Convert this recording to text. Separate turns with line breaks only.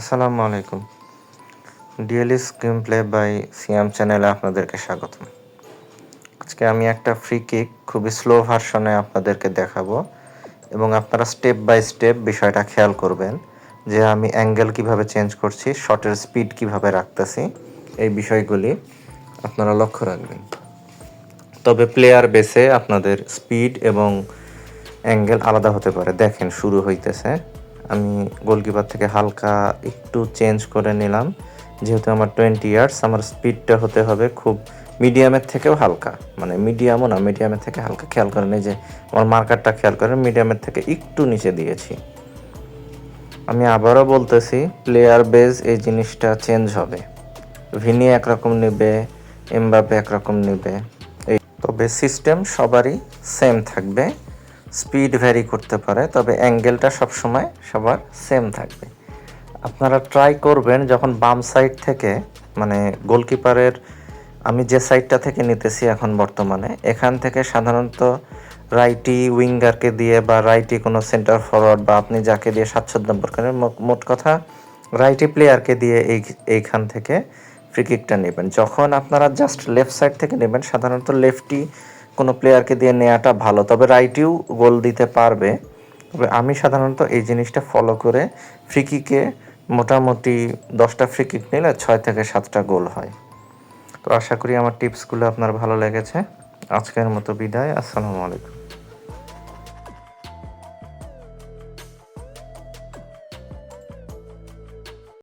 আসসালামু আলাইকুম। DLE screen play by Siyam চ্যানেলে আপনাদেরকে স্বাগতম। আজকে আমি একটা ফ্রি কিক খুবই স্লো ভার্সনে আপনাদেরকে দেখাবো এবং আপনারা স্টেপ বাই স্টেপ বিষয়টা খেয়াল করবেন যে আমি অ্যাঙ্গেল কীভাবে চেঞ্জ করছি শটের স্পিড কীভাবে রাখতেছি, এই বিষয়গুলি আপনারা লক্ষ্য রাখবেন। তবে প্লেয়ার বেসে আপনাদের স্পিড এবং অ্যাঙ্গেল আলাদা হতে পারে। দেখেন, শুরু হইতেছে। আমি গোলকিপার থেকে হালকা একটু চেঞ্জ করে নিলাম। যেহেতু আমার টোয়েন্টি ইয়ার্স আমার স্পিডটা হতে হবে খুব মিডিয়ামের থেকেও হালকা। মানে মিডিয়ামও না মিডিয়ামের থেকে হালকা। খেয়াল করেন এই যে আমার মার্কারটা খেয়াল করেন মিডিয়ামের থেকে একটু নিচে দিয়েছি। আমি আবারও বলতেছি প্লেয়ার বেজ এই জিনিসটা চেঞ্জ হবে। ভিনি একরকম নেবে এমবাপে একরকম নেবে। এই তবে সিস্টেম সবারই সেম থাকবে। স্পিড ভ্যারি করতে পারে, তবে অ্যাঙ্গেলটা সবসময় সবার সেম থাকবে। আপনারা ট্রাই করবেন যখন বাম সাইড থেকে মানে গোলকিপারের আমি যে সাইডটা থেকে নিতেছি এখন বর্তমানে, এখান থেকে সাধারণত রাইটি উইঙ্গারকে দিয়ে বা রাইটি কোনো সেন্টার ফরওয়ার্ড বা আপনি যাকে দিয়ে স্বাচ্ছন্দ্য নম্বর করেন মোট কথা রাইটি প্লেয়ারকে দিয়ে এই, এইখান থেকে ফ্রি কিকটা নেবেন। যখন আপনারা জাস্ট লেফট সাইড থেকে নেবেন, সাধারণত লেফটি কোনো প্লেয়ারকে দিয়ে নেওয়াটা ভালো। তবে রাইটিও গোল দিতে পারবে। তবে আমি সাধারণত এই জিনিসটা ফলো করে ফ্রিকিকে মোটামুটি দশটা ফ্রি কিক নিলে ছয় থেকে সাতটা গোল হয়। তো আশা করি আমার টিপসগুলো আপনার ভালো লেগেছে। আজকের মতো বিদায়। আসসালামু আলাইকুম।